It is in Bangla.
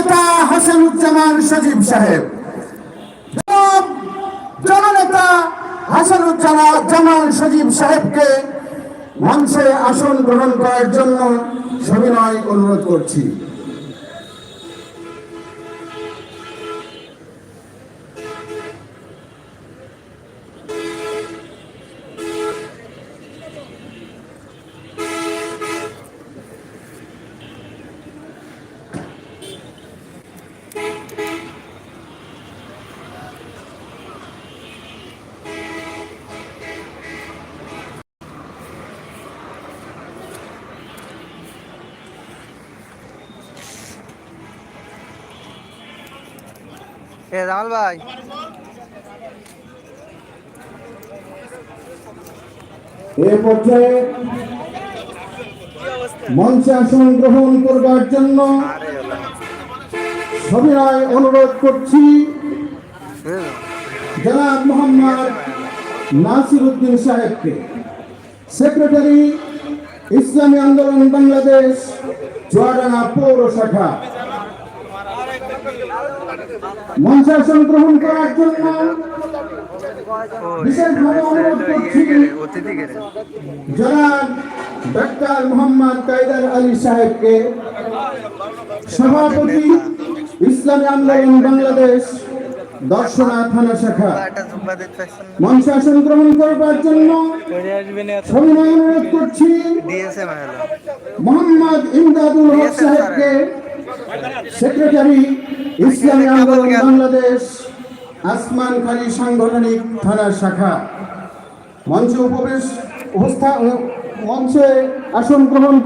নেতা হাসানুজ্জামান সজীব সাহেব। জননেতা হাসানুজ্জামা জামান সজীব সাহেবকে মঞ্চে আসন গ্রহণ করার জন্য সবিনয় অনুরোধ করছি। এ ভাই। মঞ্চে আসন গ্রহণ করবার জন্য সবিনয় অনুরোধ করছি। জনাব মোহাম্মদ নাসির উদ্দিন সাহেবকে। সেক্রেটারি ইসলামী আন্দোলন বাংলাদেশ চুয়াডাঙ্গা পৌর শাখা মঞ্চে আসন গ্রহণ করার জন্য বিশেষভাবে অনুরোধ করছি জনাব ডাক্তার মোহাম্মদ কায়দার আলী সাহেবকে সভাপতি ইসলামী আন্দোলন বাংলাদেশ দর্শনা থানা শাখা একটা জুম্বা দিতে পারছেন না মঞ্চ আসন গ্রহণ করবার জন্য অনুরোধ করছি মোহাম্মদ ইমদাদুল হক সাহেবকে সেক্রেটারি ইসলামী আন্দোলন বাংলাদেশ আসমান খালি সাংগঠনিক থানা শাখা। মঞ্চে উপবেশ মঞ্চে আসন গ্রহণ